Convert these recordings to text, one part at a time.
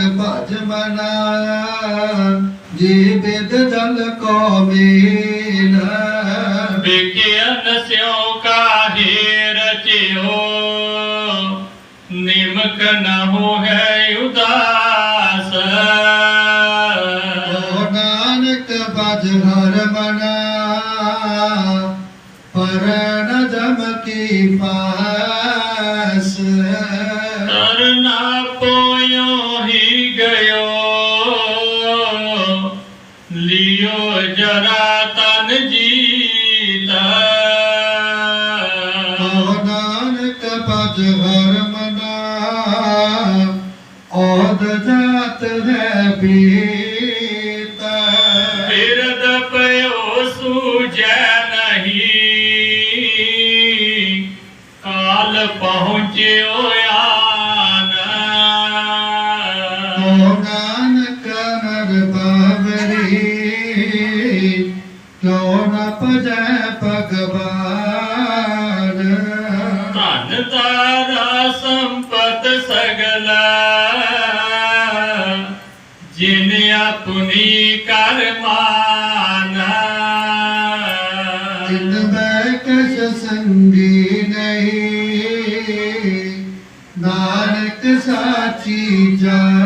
ਭਜ ਮਨਾ। ਜੀ ਬਿਦ ਜਲ ਕੋ ਮੀਨ। ਵਿਗਿਆਨ ਸਿਉ ਕਾਹੇ ਰਚਿਓ। ਨਿਮਕ ਨ ਹੋਇ ਉਦਾਸ। ਓ ਨਾਨਕ ਭਜ ਹਰ ਮਨਾ। ਪਰ ਨ ਜਮ ਕੀ ਪਾਸ ਭਜ ਹਰ ਔਦ ਜਾਤ ਹੈ ਪੀਤਾ ਆਪਣੀ ਕਰਮਾਨਾ। ਤਿਨ ਬੈ ਸੰਗੀ ਨਹੀਂ ਨਾਨਕ ਸਾਚੀ ਜਾਨ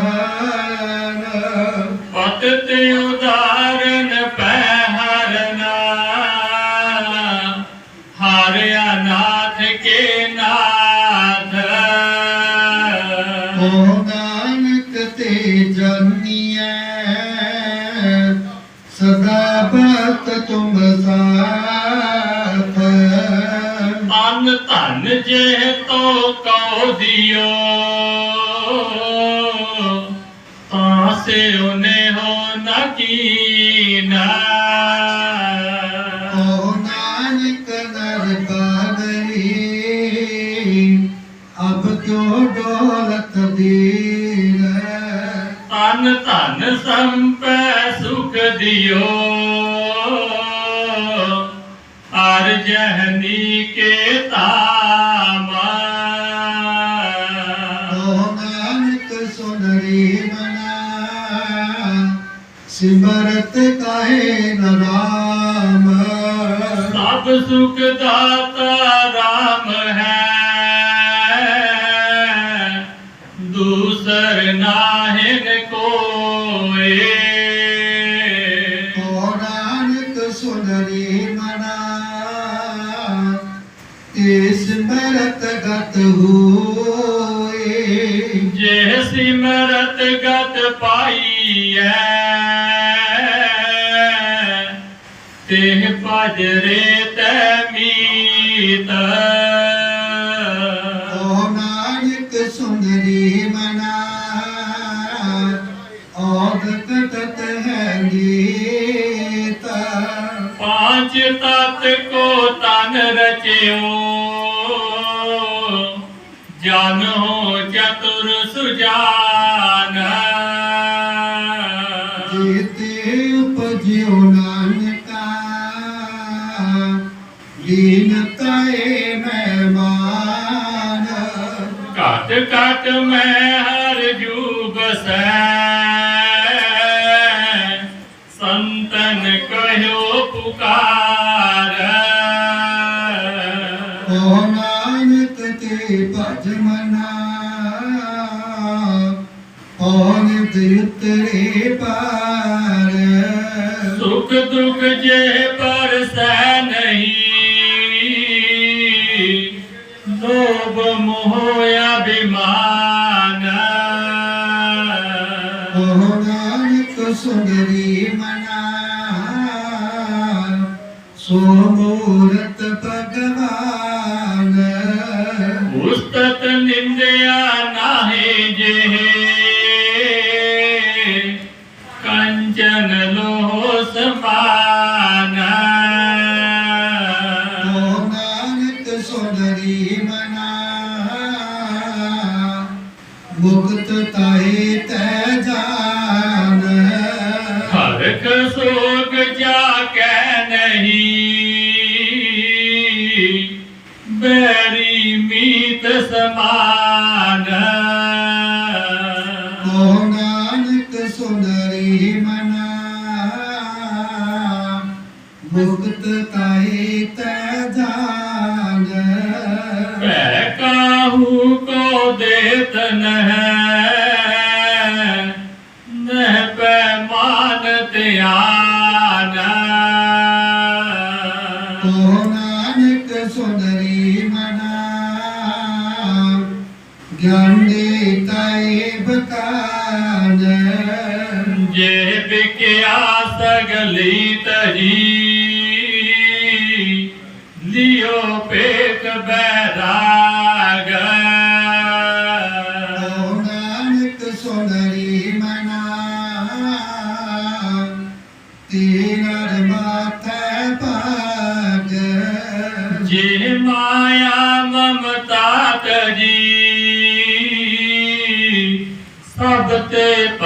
उने हो न की न। अबल दे तन तन संत सुख दौर जहन ਸੁਖ ਦਾਤਾ ਰਾਮ ਹੈ। ਦੂਸਰ ਨਾਹਿਨ ਕੋਏ। ਨਾਨਕ ਸੁਨਰੀ ਮਨਾ ਤੇ ਸਿਮਰਤ ਗਤ ਹੋਏ। ਜੇ ਸਿਮਰਤ ਗਤ ਪਾਈਐ ਤੇ ਭਜਰੇ ਤੈ ਮੀਤ। ਓ ਨਾਨਕ ਸੁੰਦਰੀ ਮਨਾ ਔਦ ਕਟਤ ਹੈ ਗੀਤ। ਪਾਂਚ ਤਤ ਕੋ ਤਨ ਰਚਿਓ ਜਾਨੋ ਚਤੁਰ ਸੁਜਾਨ। ਜੀਤੇ ਉਪਜਿਓ ਨਾਨਕਾ ਲੀਨ ਤਾਏ ਮਹਿਮਾਨ। ਘਟ ਘਟ ਮੈਂ ਹਰ ਜੂ ਬਸੈ ਸੰਤਨ ਕਹਿਓ ਪੁਕਾਰ। ਓ ਨਾਨਕ ਤੇ ਭਜ ਮਨਾ। ਪੌਨ ਤਿਤਰੇ ਪਾਰ। ਸੁਖ ਦੁਖ ਜੇ ਹੋਇਆ ਮੋਹ ਅਭਿਮਾਨ ਨਾਨਕ ਸੁੰਦਰੀ ਮਨਾ ਸੋ ਮੂਰਤ ਭਗਵਾਨ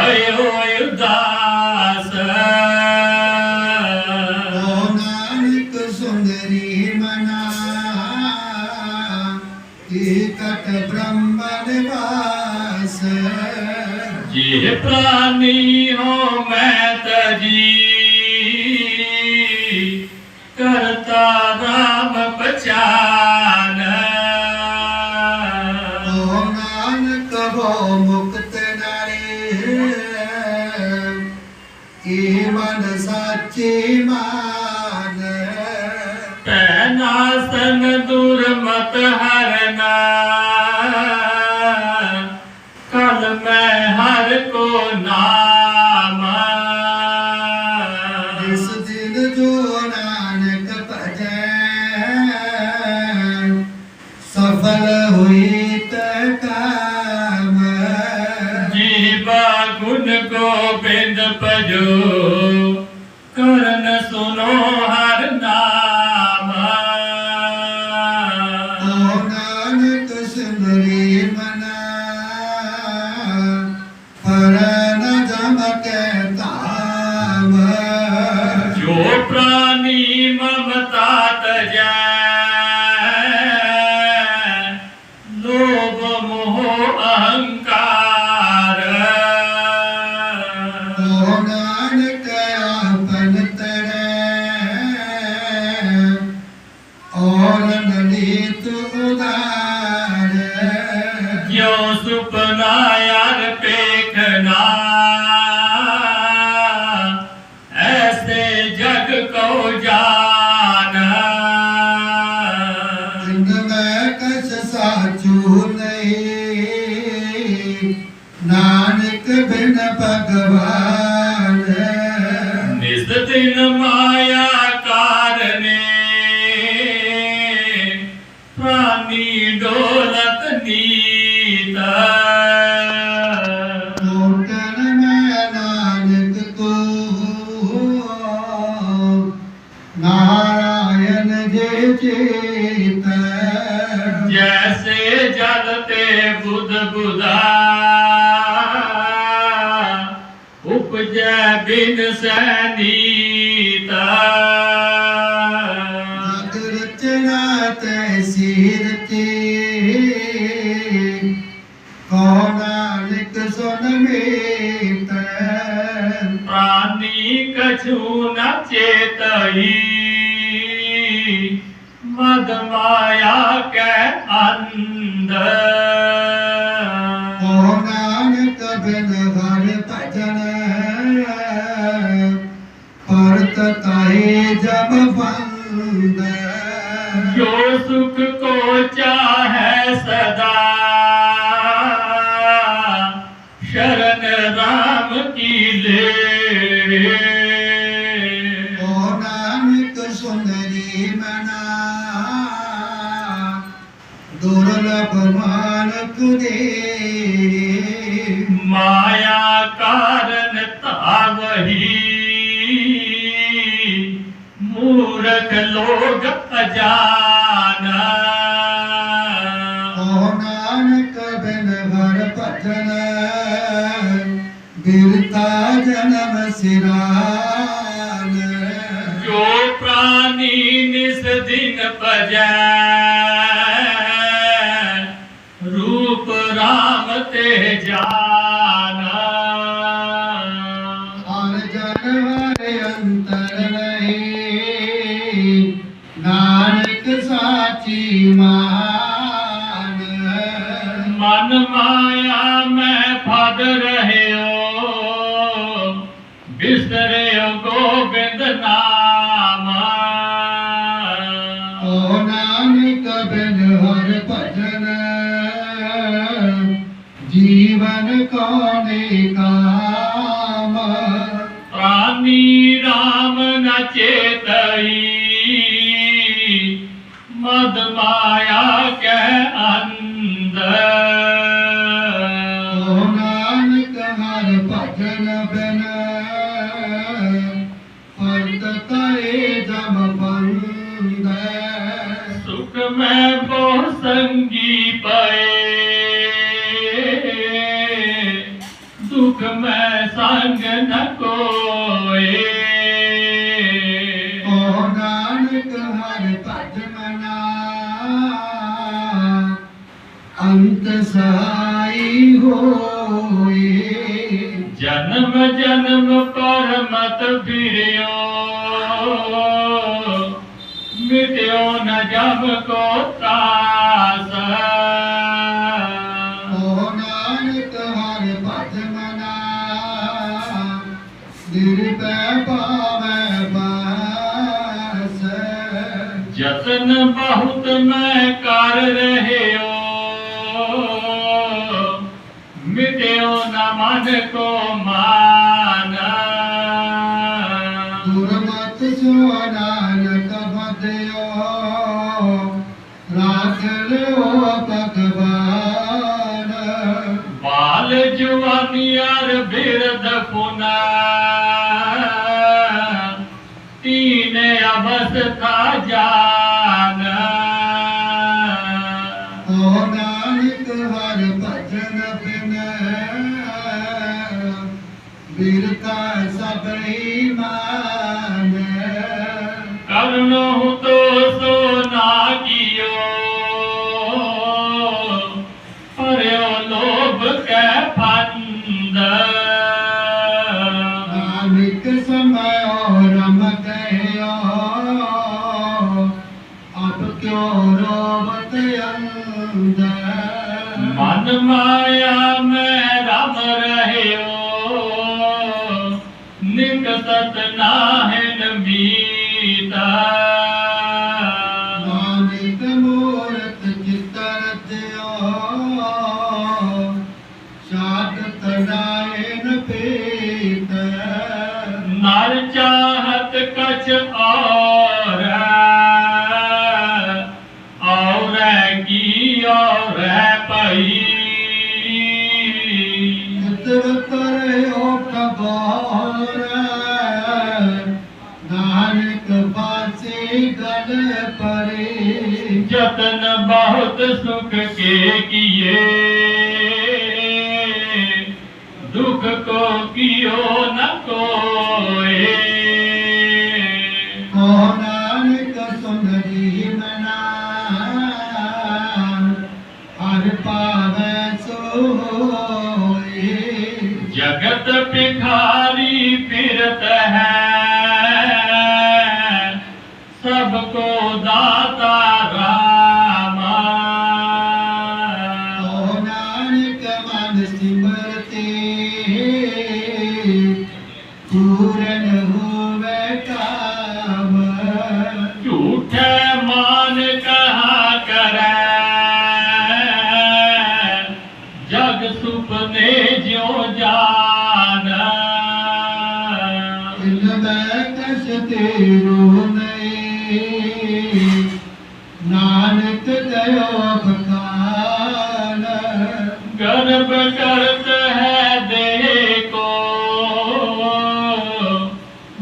ਹੋਏ ਹੋਏ ਉਦਾਸ। ਓ ਨਾਨਕ ਸੁੰਦਰੀ ਮਨਾ ਏਕਟ ਬ੍ਰਹਮ ਨਿਵਾਸ ਜੀ ਪ੍ਰਾਨੀ Oh God. सदीता रचना तहसीर की पौराणिक सुन प्राणी कछु न चेत मद माया के अन અપમાનકુ દે માયા કારણ તાવહી મૂરખ લોગ અજા जाना Krishna. सुख के किए दुख को तेरो नए नानक दयो भखान गर्भ है दे को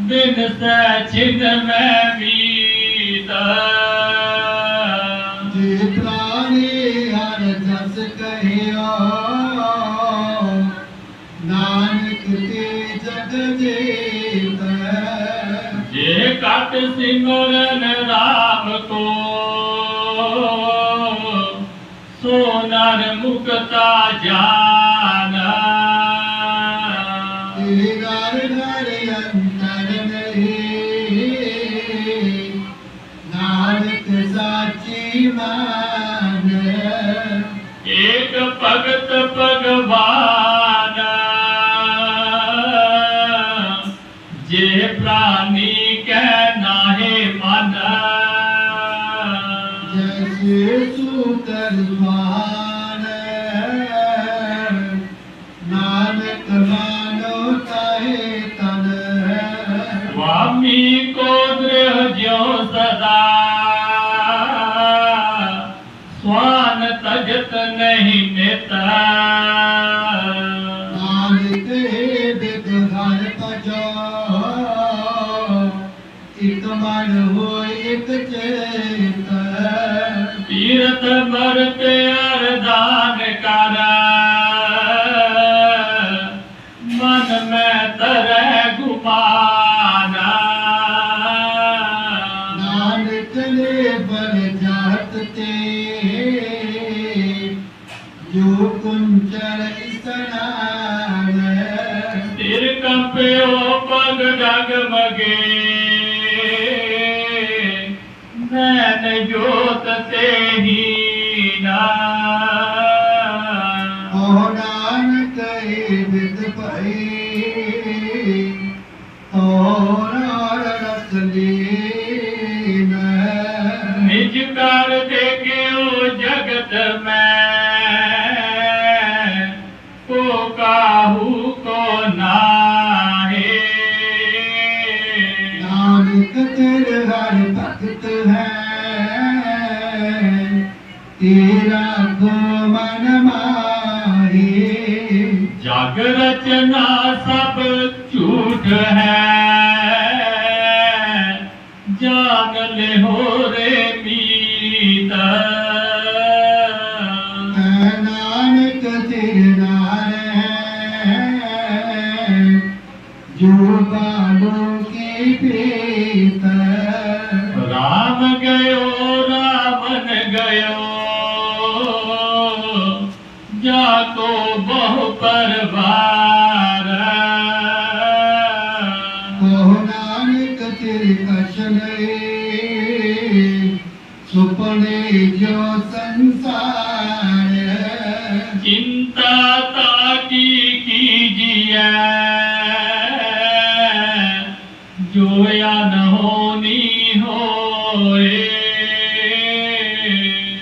दिन से छिन में। सिमरन राम को सोनर मुक्ता जा नहीं नेता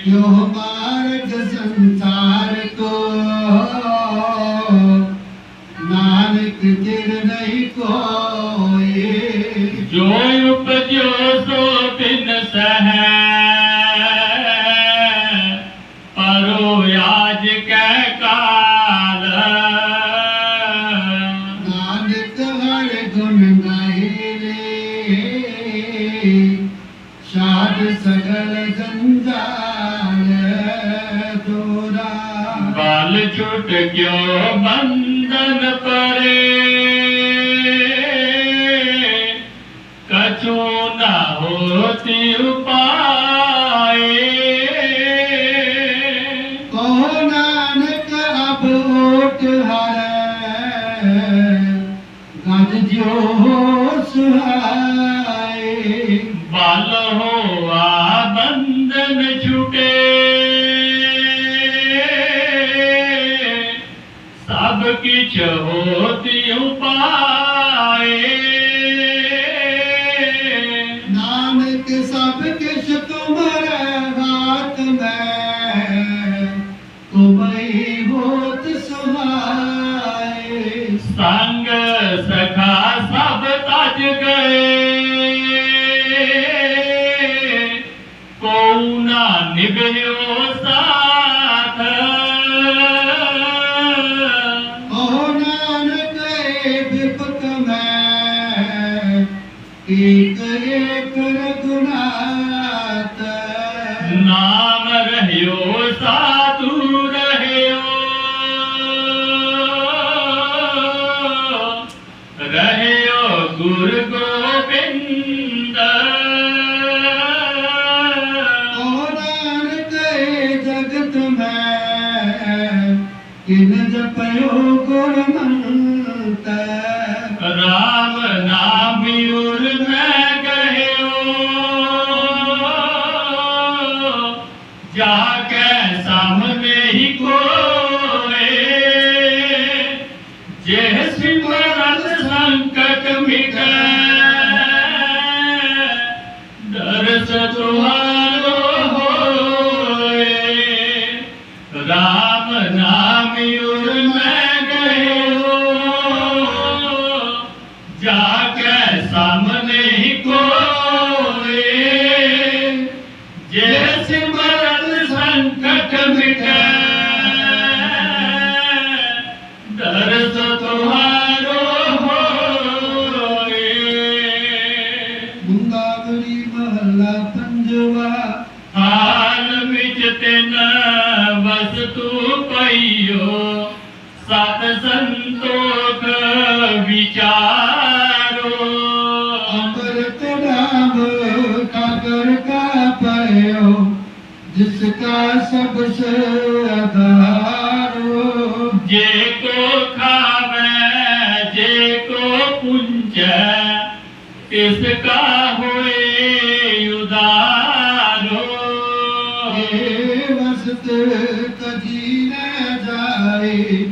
Yo. मंडन परे। कचो न होते ਰੰਗ ਸਖਾ ਸਭ ਤਜ ਗਏ। ਕੋ ਨਾ ਨਿਭਿਓ ਗੁਣ ਮੰਤੈ ਰਾਮ ਨਾਮ ਬਿਉਰ ਵਸਤ ਕਜੀ ਨਾ ਜਾਏ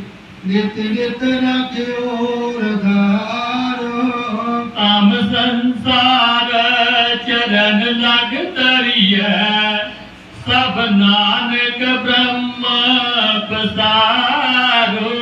ਨਿਤ ਨਿਤ ਰਖਿਓ ਰਧਾਰੋ ਕਾਮ ਸੰਸਾਰ ਚਰਨ ਲਗ ਤਰੀਐ ਸਭ ਨਾਨਕ ਬ੍ਰਹਮ ਪਸਾਰੋ